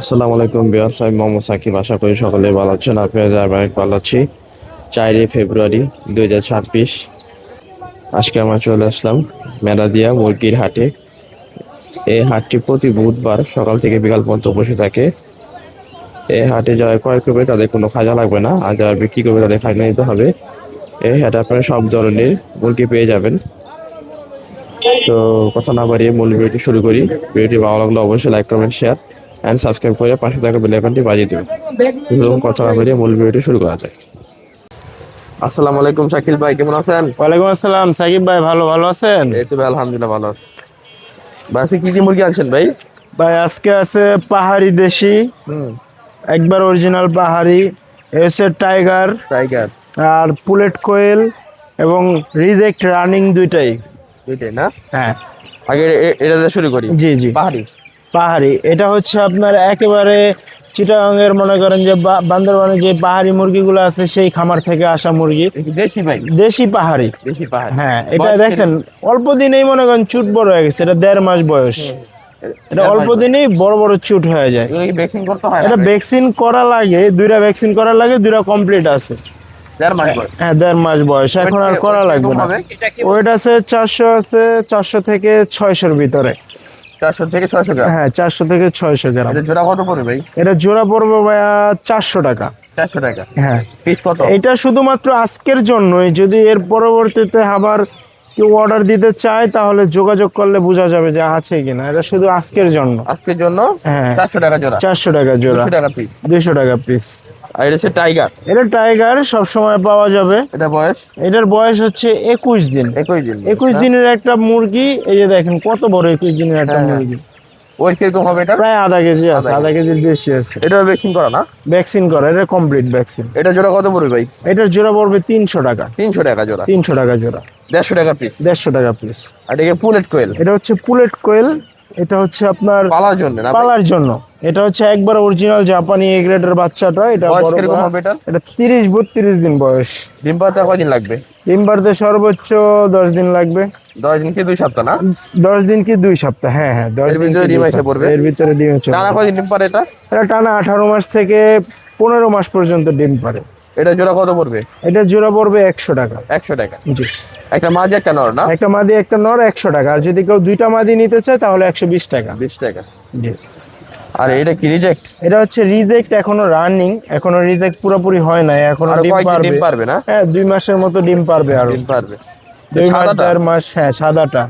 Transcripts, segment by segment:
আসসালামু আলাইকুম বিয়ার সাহেব মোহাম্মদ সাকিব। আশা করি সকলে ভালো আছেন। যারা অনেক ভালো আছি। চারই ফেব্রুয়ারি দুই হাজার ছাব্বিশ। আজকে আমরা চলে আসলাম মেলাদিয়া মুরগির হাটে। এই হাটটি প্রতি বুধবার সকাল থেকে বিকাল পর্যন্ত বসে থাকে। এই হাটে যারা ক্রয় করবে তাদের কোনো খাজা লাগবে না। আর যারা বিক্রি করবে তাদের খাজনা নিতে হবে। এই হাটে আপনারা সব ধরনের মুরগি পেয়ে যাবেন। তো কথা না বাড়িয়ে মূল ভিডিওটি শুরু করি। ভিডিওটি ভালো লাগলে অবশ্যই like comment share and subscribe করে পাশে থাকা বেল আইকনটি বাজিয়ে দেবেন। এরকম কথা না বাড়িয়ে মূল ভিডিওটি শুরু করা যায় আসসালামু আলাইকুম শাকিল ভাই কেমন আছেন? ওয়ালাইকুম আসসালাম। সাকিব ভাই ভালো ভালো আছেন? এই তো আলহামদুলিল্লাহ ভালো আছি। ভাই কি কি মুরগি আনছেন ভাই? ভাই আজকে আছে পাহাড়ি দেশি একবার অরিজিনাল পাহাড়ি এ হচ্ছে টাইগার টাইগার আর পুলেট কোয়েল এবং রিজেক্ট রানিং দুইটাই। দুইটাই না? হ্যাঁ। আগে এটা দিয়ে শুরু করি। জি জি। পাহাড়ি। পাহাড়ি। এটা হচ্ছে আপনার একেবারে চিটাগাংয়ের মনে করেন যে বান্দরবানে যে পাহাড়ি মুরগিগুলো আছে সেই খামার থেকে আসা মুরগি। দেশি ভাই? দেশি পাহাড়ি। দেশি পাহাড়ি। হ্যাঁ এটা দেখছেন অল্প দিনেই মনে করেন চুট বড় হয়ে গেছে এটা দেড় মাস বয়স। এটা অল্প দিনেই বড় বড় চুট হয়ে যায়। এটা ভ্যাকসিন করা লাগে দুইটা ভ্যাকসিন করা লাগে দুইটা কমপ্লিট আছে। হ্যাঁ দেড় মাস বয়স। এখন আর করা লাগবে না। ওয়েট আছে চারশো আছে চারশো থেকে ছয়শোর ভিতরে। চারশো থেকে ছয়শো গ্রাম? হ্যাঁ চারশো থেকে ছয়শো গ্রাম। এটা জোড়া কত পড়বে ভাই? এটা জোড়া পড়বে ভাইয়া চারশো টাকা। চারশো টাকা। হ্যাঁ। পিস কত? এটা শুধুমাত্র আজকের জন্যই। যদি এর পরবর্তীতে আবার কেউ অর্ডার দিতে চায় তাহলে যোগাযোগ করলে বোঝা যাবে যে আছে কিনা। এটা শুধু আজকের জন্য। আজকের জন্য হ্যাঁ। চারশো টাকা জোড়া। চারশো টাকা জোড়া। দুশো টাকা পিস দুইশো টাকা পিস আর এটা হচ্ছে টাইগার। এটা টাইগার সব সময় পাওয়া যাবে। এটা বয়স? এটার বয়স হচ্ছে একুশ দিন। একই দিন। একুশ দিনের একটা মুরগি এই যে দেখেন কত বড় একুশ দিনের একটা হ্যাঁ, মুরগি। ওই কীরকম হবে এটা? প্রায় আধা কেজি আছে আধা কেজির বেশি আছে। এটা ভ্যাকসিন করা না? ভ্যাকসিন করা এটা কমপ্লিট ভ্যাকসিন এটা জোড়া কত পড়বে ভাই? এটার জোড়া পড়বে তিনশো টাকা। তিনশো টাকা জোড়া। তিনশো টাকা জোড়া। দেড়শো টাকা পিস দেড়শো টাকা পিস আর এটাকে পুলেট কোয়েল। এটা হচ্ছে পুলেট কোয়েল এটা হচ্ছে আপনার পালার জন্য পালার জন্য। এটা হচ্ছে একবার অরিজিনাল জাপানি এ গ্রেডের বাচ্চাটা এটা বয়স বড় কীরকম করা। হবে এটা? এটা তিরিশ বত্রিশ দিন বয়স। ডিম পাতা কয়দিন লাগবে? ডিম পারতে সর্বোচ্চ দশ দিন লাগবে। দশ দিন কি দুই সপ্তাহ না? দশ দিন কি দুই সপ্তাহ হ্যাঁ হ্যাঁ দশ এর দিন কি ভিতরে ডিম এসে পড়বে? এর ভিতরে ডিম চলে টানা কয়দিন ডিম পারে এটা? এটা টানা আঠারো মাস থেকে পনেরো মাস পর্যন্ত ডিম পারে এটা জোড়া কত পড়বে? এটা জোড়া পড়বে একশো টাকা। একশো টাকা। জি। একটা মাঝে একটা নর না? একটা মাদি একটা নর একশো টাকা। আর যদি কেউ দুইটা মাদি নিতে চায় তাহলে একশো বিশ টাকা। বিশ টাকা। জি। আর এটা কি রিজেক্ট এটা হচ্ছে রিজেক্ট এখনও রানিং এখনও রিজেক্ট পুরোপুরি হয় নাই এখনও আর ডিম পারবে। ডিম পারবে না? হ্যাঁ দুই মাসের মতো ডিম পারবে আর। ডিম পারবে। দুই মাস সাদাটা? দেড় মাস হ্যাঁ সাদাটা।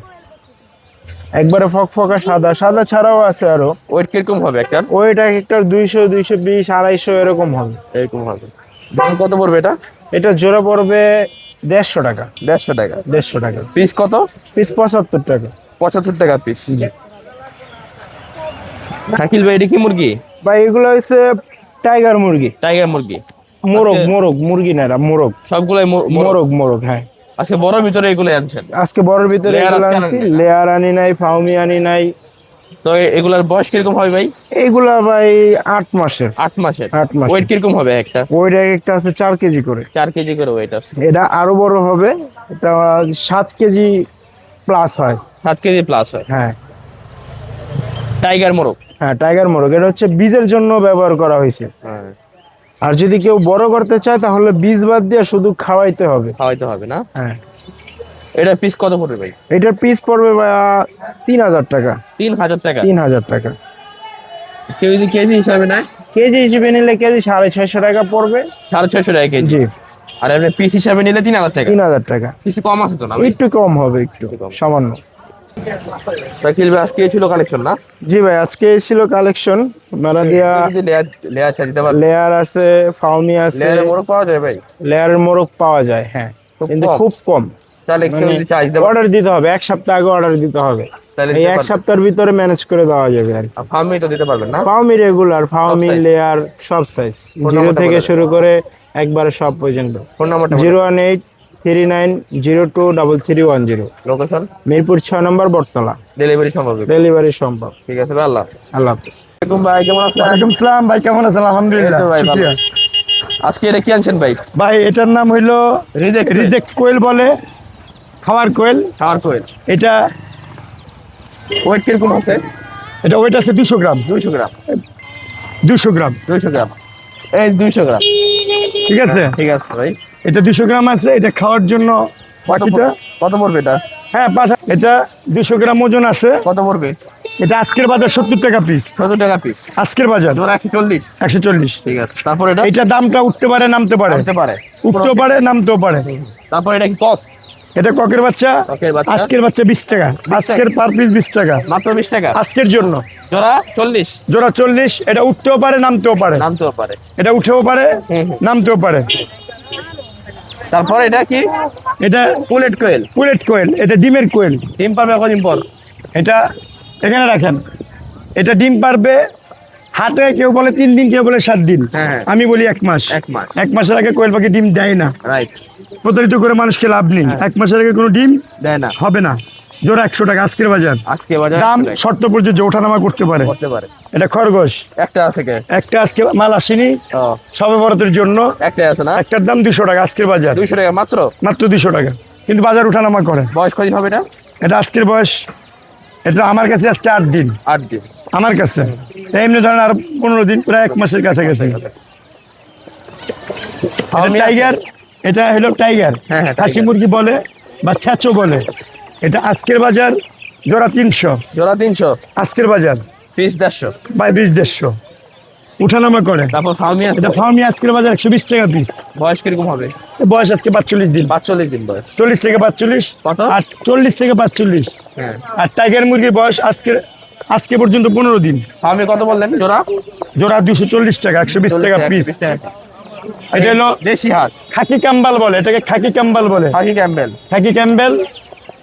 একবারে ফক ফকফকা সাদা। সাদা ছাড়াও আছে আরও। ওয়েট কীরকম হবে একটা ওইটা একটা দুইশো দুইশো বিশ আড়াইশো এরকম হবে। এরকম হবে। দাম কত পড়বে এটা? এটা জোড়া পড়বে দেড়শো টাকা। দেড়শো টাকা। দেড়শো টাকা। পিস কত? পিস পঁচাত্তর টাকা। পঁচাত্তর টাকা পিস। শাকিল ভাই এটা কি মুরগি? বা এগুলো হচ্ছে টাইগার মুরগি। টাইগার মুরগি। মোরগ মোরগ মুরগি না মোরগ। সবগুলাই মোরগ। মোরগ হ্যাঁ। আজকে বড় ভিতরে এগুলো আনছেন? আজকে বড়র ভিতরে Layer এগুলো আনছি। লেয়ার আনি নাই ফাউমি আনি নাই। তো এগুলার বয়স কীরকম হবে ভাই? এইগুলা ভাই আট মাসের। আট মাসের? আট মাসের। ওয়েট কীরকম হবে একটা? ওইট এক একটা আছে চার কেজি করে। চার কেজি করে ওয়েট আছে। এটা আরও বড় হবে। এটা সাত কেজি প্লাস হয়। সাত কেজি প্লাস হয়। হ্যাঁ। টাইগার মোরগ? হ্যাঁ টাইগার মোরগ। এটা হচ্ছে বীজের জন্য ব্যবহার করা হয়েছে। হ্যাঁ। আর যদি কেউ বড় করতে চায় তাহলে বীজ বাদ দিয়ে শুধু খাওয়াইতে হবে। খাওয়াইতে হবে না? হ্যাঁ। এটা পিস কত পড়বে ভাই? এটার পিস পড়বে ভাইয়া তিন হাজার টাকা। তিন হাজার টাকা? তিন হাজার টাকা। কেউ যদি কেজি হিসাবে নেয়? কেজি হিসেবে নিলে কেজি সাড়ে ছয়শো টাকা পড়বে। সাড়ে ছয়শো টাকা কেজি? জি। আর আপনি পিস হিসাবে নিলে তিন হাজার টাকা? তিন হাজার টাকা। কিছু কম আছে তো না একটু কম হবে একটু। সামান্য। শাকিল ভাই আজকে ছিল কালেকশন না? জি ভাই আজকে ছিল কালেকশন দিয়া লেয়ার লেয়ার চা দিতে লেয়ার আছে ফাউমি আছে। লেয়ারের মোরগ পাওয়া যায় ভাই? লেয়ারের মোরগ পাওয়া যায় হ্যাঁ। কিন্তু খুব কম। তাহলে কেউ যদি চার্জ দেবে অর্ডার দিতে হবে এক সপ্তাহ আগে অর্ডার দিতে হবে। তাহলে এই এক সপ্তাহের ভিতরে ম্যানেজ করে দেওয়া যাবে আর কি। তো দিতে পারবেন না? ফাউমি রেগুলার ফাউমি লেয়ার সব সাইজ জিরো থেকে শুরু করে একবারে সব পর্যন্ত। ফোন নাম্বারটা zero one eight three nine zero two double three one zero location Mirpur ছয় নম্বর বটতলা। ডেলিভারি সম্ভব ডেলিভারি সম্ভব ঠিক আছে আল্লাহ হাফেজ। আল্লাহ হাফিজ। ভাই কেমন আছেন? ওয়ালাইকুম সালাম ভাই কেমন আছেন? এই আলহামদুলিল্লাহ ভাই ভালো। আজকে এটা কি আনছেন ভাই? ভাই এটার নাম হইল রিজেক্ট রিজেক্ট কোয়েল বলে। খাওয়ার কোয়েল? খাওয়ার কোয়েল। এটা ওয়েট কীরকম আছে? এটা ওয়েট আছে দুশো গ্রাম। দুইশো গ্রাম। দুশো গ্রাম। দুইশো গ্রাম। এই দুইশো গ্রাম। ঠিক আছে? ঠিক আছে ভাই। এটা দুশো গ্রাম আছে এটা খাওয়ার জন্য পড়- কত পড়বে এটা? হ্যাঁ পাঠা এটা দুশো গ্রাম ওজন আছে। কত পড়বে? এটা আজকের বাজার সত্তর টাকা পিস সত্তর টাকা পিস আজকের বাজার। একশো চল্লিশ। একশো চল্লিশ। ঠিক আছে। তারপর এটা? এটা দামটা উঠতে পারে নামতে পারে। হতে পারে। উঠতেও পারে নামতেও পারে। তারপর এটা কি কস এটা ককের বাচ্চা? আজকের বাচ্চা বিশ টাকা। আজকের পার পিস বিশ টাকা। মাত্র বিশ টাকা? আজকের জন্য। জোড়া চল্লিশ। জোড়া চল্লিশ এটা উঠতেও পারে নামতেও পারে। নামতেও পারে। এটা উঠেও পারে। নামতেও পারে। তারপর এটা কি? এটা পুলেট কোয়েল। পুলেট কোয়েল এটা ডিমের কোয়েল। ডিম পারবে কদিন পর? এটা এখানে রাখেন। এটা ডিম পারবে হাতে কেউ বলে তিন দিন কেউ বলে সাত দিন। হ্যাঁ, হ্যাঁ। আমি বলি এক মাস। এক মাস। এক মাসের আগে কোয়েল পাখি ডিম দেয় না। রাইট। প্রতারিত করে মানুষকে লাভ নেই। হ্যাঁ। এক মাসের আগে কোনো ডিম দেয় না। হবে না। জোড়া একশো টাকা আজকের বাজার। আজকে বাজার দাম শর্ত প্রযোজ্য ওঠানামা করতে পারে। করতে পারে। এটা খরগোশ। একটা আছে একটা আজকে মাল আসেনি। সবে বরাতের জন্য। একটাই আছে না? একটার দাম দুশো টাকা আজকের বাজার। দুইশো টাকা মাত্র? মাত্র দুশো টাকা। কিন্তু বাজার ওঠানামা করে। বয়স কদিন হবে এটা? এটা আজকের বয়স। এটা আমার কাছে আজকে আট দিন। আট দিন। আমার কাছে। এমনি ধরেন আর পনেরো দিন প্রায় এক মাসের কাছাকাছি। এটা আমি টাইগার। এটা হলো টাইগার হ্যাঁ, হ্যাঁ, খাসি মুরগি বলে বা ছ্যাচো বলে। এটা আজকের বাজার জোড়া তিনশো। জোড়া তিনশো। আজকের বাজার পিস দেড়শো। বা বিশ দেড়শো। উঠানামা করে। তারপর ফার্মি এটা ফার্মি আজকের বাজার একশো বিশ টাকা পিস বয়স কীরকম হবে? বয়স আজকে পাঁচচল্লিশ দিন। পাঁচচল্লিশ দিন বয়স। চল্লিশ থেকে পাঁচচল্লিশ। কত? আর চল্লিশ থেকে পাঁচচল্লিশ। হ্যাঁ। আর টাইগার মুরগির বয়স আজকে আজকে পর্যন্ত পনেরো দিন। ফার্মি কত বললেন জোড়া? জোড়া দুশো চল্লিশ টাকা একশো বিশ টাকা পিস 20 টাকা। এটা হলো দেশি হাঁস। খাকি ক্যাম্বাল বলে এটাকে খাকি ক্যাম্বাল বলে। হাকি ক্যাম্বেল। খাকি ক্যাম্বেল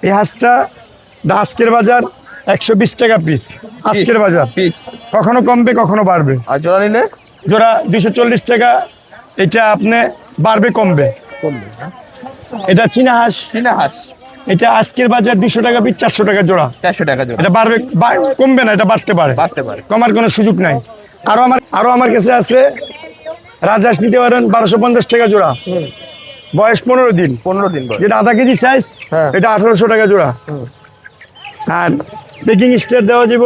এই হাঁসটা আজকের বাজার একশো বিশ টাকা পিস আজকের বাজার। পিস কখনো কমবে কখনো বাড়বে। আর জোড়া নিলে? জোড়া দুশো চল্লিশ টাকা এটা আপনি বাড়বে কমবে। কমবে এটা চীনা হাঁস। চীনা হাঁস। এটা আজকের বাজার দুশো টাকা পিস চারশো টাকা জোড়া। চারশো টাকা জোড়া। এটা বাড়বে কমবে না এটা বাড়তে পারে। বাড়তে পারে। কমার কোনো সুযোগ নাই। আরও আমার আরও আমার কাছে আছে রাজহাঁস নিতে পারেন বারোশো পঞ্চাশ টাকা জোড়া। বয়স পনেরো দিন। পনেরো দিন যেটা আধা কেজি সাইজ হ্যাঁ। এটা আঠারোশো টাকা জোড়া। আর বেকিং স্টার দেওয়া যাব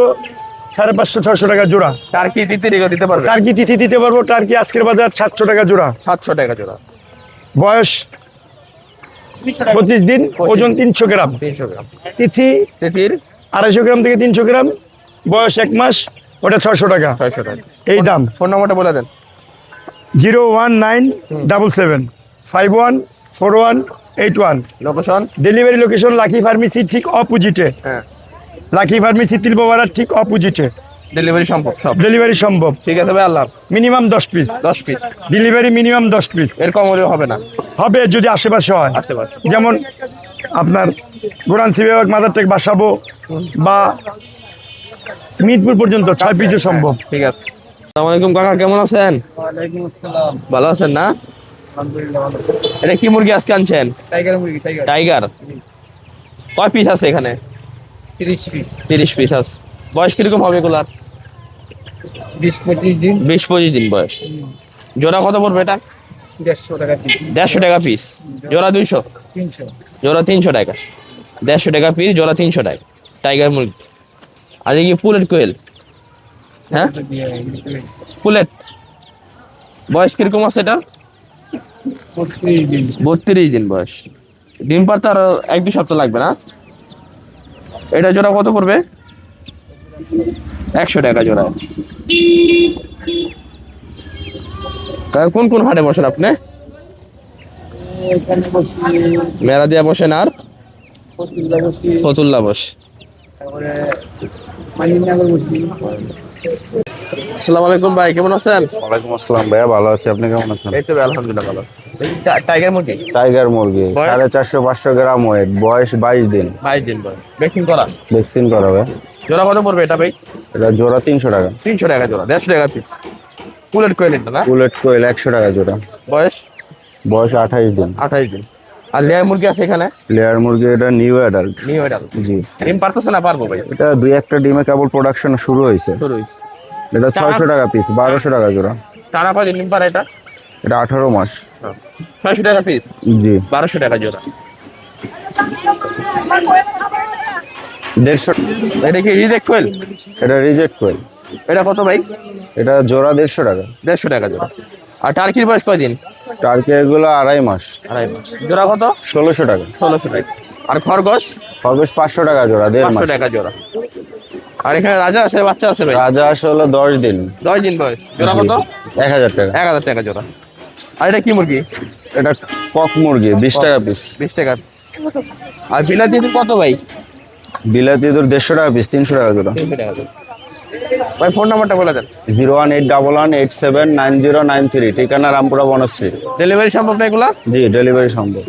সাড়ে পাঁচশো ছশো টাকা জোড়া। টার্কি এগুলো দিতে পারবে? টার্কি তিথি দিতে পারব। টার্কি আজকের বাজার সাতশো টাকা জোড়া। সাতশো টাকা জোড়া। বয়স পঁচিশ দিন ওজন তিনশো গ্রাম। তিনশো গ্রাম। তিথি তিতির? আড়াইশো গ্রাম থেকে তিনশো গ্রাম। বয়স এক মাস ওটা ছশো টাকা। ছয়শো টাকা। এই দাম। ফোন নাম্বারটা বলে দেন। Zero one nine double seven five one four one eight one. Location delivery location lucky pharmacy ঠিক অপোজিটে হ্যাঁ। লাকি ফার্মেসি তিলবাবার ঠিক অপোজিটে ডেলিভারি সম্ভব সব। ডেলিভারি সম্ভব। ঠিক আছে ভাই আল্লাহ মিনিমাম দশ পিস দশ পিস ডেলিভারি মিনিমাম দশ পিস এর কম হবে না। হবে যদি আশেপাশে হয়। আশেপাশে। যেমন আপনার গোরান সিবিবাগ মাদার টেক বাসাবো বা মিরপুর পর্যন্ত ছয় পিসও সম্ভব। হ্যাঁ, ঠিক আছে। আসসালামু আলাইকুম কাকা কেমন আছেন? ভালো আছেন না? এটা কি মুরগি আজকে আনছেন? টাইগার মুরগি টাইগার। টাইগার? কয় পিস আছে এখানে? তিরিশ পিস তিরিশ পিস আছে। বয়স কীরকম হবে এগুলার? বিশ পঁচিশ দিন। বিশ পঁচিশ দিন বয়স। জোড়া কত পড়বে এটা? দেড়শো টাকা পিস দেড়শো টাকা পিস জোড়া দুইশো? তিনশো। জোড়া তিনশো টাকা। দেড়শো টাকা পিস জোড়া তিনশো টাকা। টাইগার মুরগি। আর এই কি পুলেট কোয়েল। হ্যাঁ? পুলেট বয়স কীরকম আছে এটা? বত্রিশ দিন বয়স। ডিম পারতে আরও এক দুই সপ্তাহ লাগবে না? এটা জোড়া কত পড়বে? একশো টাকা জোড়া। কোন কোন হাটে বসেন আপনি? মেলা দিয়া বসেন আর? ফতুল্লা বসি। আসসালামু আলাইকুম ভাই কেমন আছেন? ওয়ালাইকুম আসসালাম ভাইয়া ভালো আছি। আপনি কেমন আছেন? এই তো আলহামদুলিল্লাহ ভালো টাইগার মুরগি? টাইগার মুরগি? সাড়ে চারশো পাঁচশো গ্রাম ওয়েট বয়স বাইশ দিন। বাইশ দিন বয়স। ভ্যাকসিন করা? ভ্যাকসিন করাবে জোড়া কত পড়বে এটা ভাই? এটা জোড়া তিনশো টাকা। তিনশো টাকা জোড়া দেড়শো টাকা পিস পুলেট কোয়েল এটা না? বুলেট কোয়েল একশো টাকা জোড়া। বয়স? বয়স আঠাইশ দিন। আঠাইশ দিন। আর লেয়ার মুরগি আছে এখানে? লেয়ার মুরগি এটা নিউ অ্যাডাল্ট নিউ এটা জি। ডিম পারতেছে না পারব ভাই? এটা দুই একটা ডিমে কেবল প্রোডাকশন শুরু হয়েছে। শুরু হয়েছে। এটা ছয়শো টাকা পিস বারোশো টাকা জোড়া। টানা পাঁচ ডিম পারে এটা? এটা আঠারো মাস। ছয়শো টাকা পিস জি। বারোশো টাকা জোড়া। দেড়শো এটা কি রিজেক্ট কোয়েল এটা রিজেক্ট কোয়েল এটা কত ভাই? এটা জোড়া দেড়শো টাকা। দেড়শো টাকা জোড়া। আর টার্কির বয়স কয়দিন? টার্কি এগুলো আড়াই মাস। আড়াই মাস। জোড়া কত? ষোলোশো টাকা। ষোলোশো টাকা। আর খরগোশ? খরগোশ পাঁচশো টাকা জোড়া দেড় পাঁচশো টাকা জোড়া। আর এখানে রাজা আছে বাচ্চা আছে ভাই? রাজা আসে হলো দশ দিন। দশ দিন বয়স। জোড়া কত? এক হাজার টাকা। এক হাজার টাকা জোড়া। আর এটা কি মুরগি? এটা কক মুরগি বিশ টাকা পিস বিশ টাকা আর বিলাতি কত ভাই? বিলাতি তোর দেড়শো টাকা পিস তিনশো টাকা জোড়া। তিনশো টাকা জোড়া। ভাই ফোন নাম্বারটা বলে দেন। Zero one eight double one eight seven nine zero nine three ঠিকানা রামপুরা বনশ্রী। ডেলিভারি সম্ভব না এগুলো? জি ডেলিভারি সম্ভব।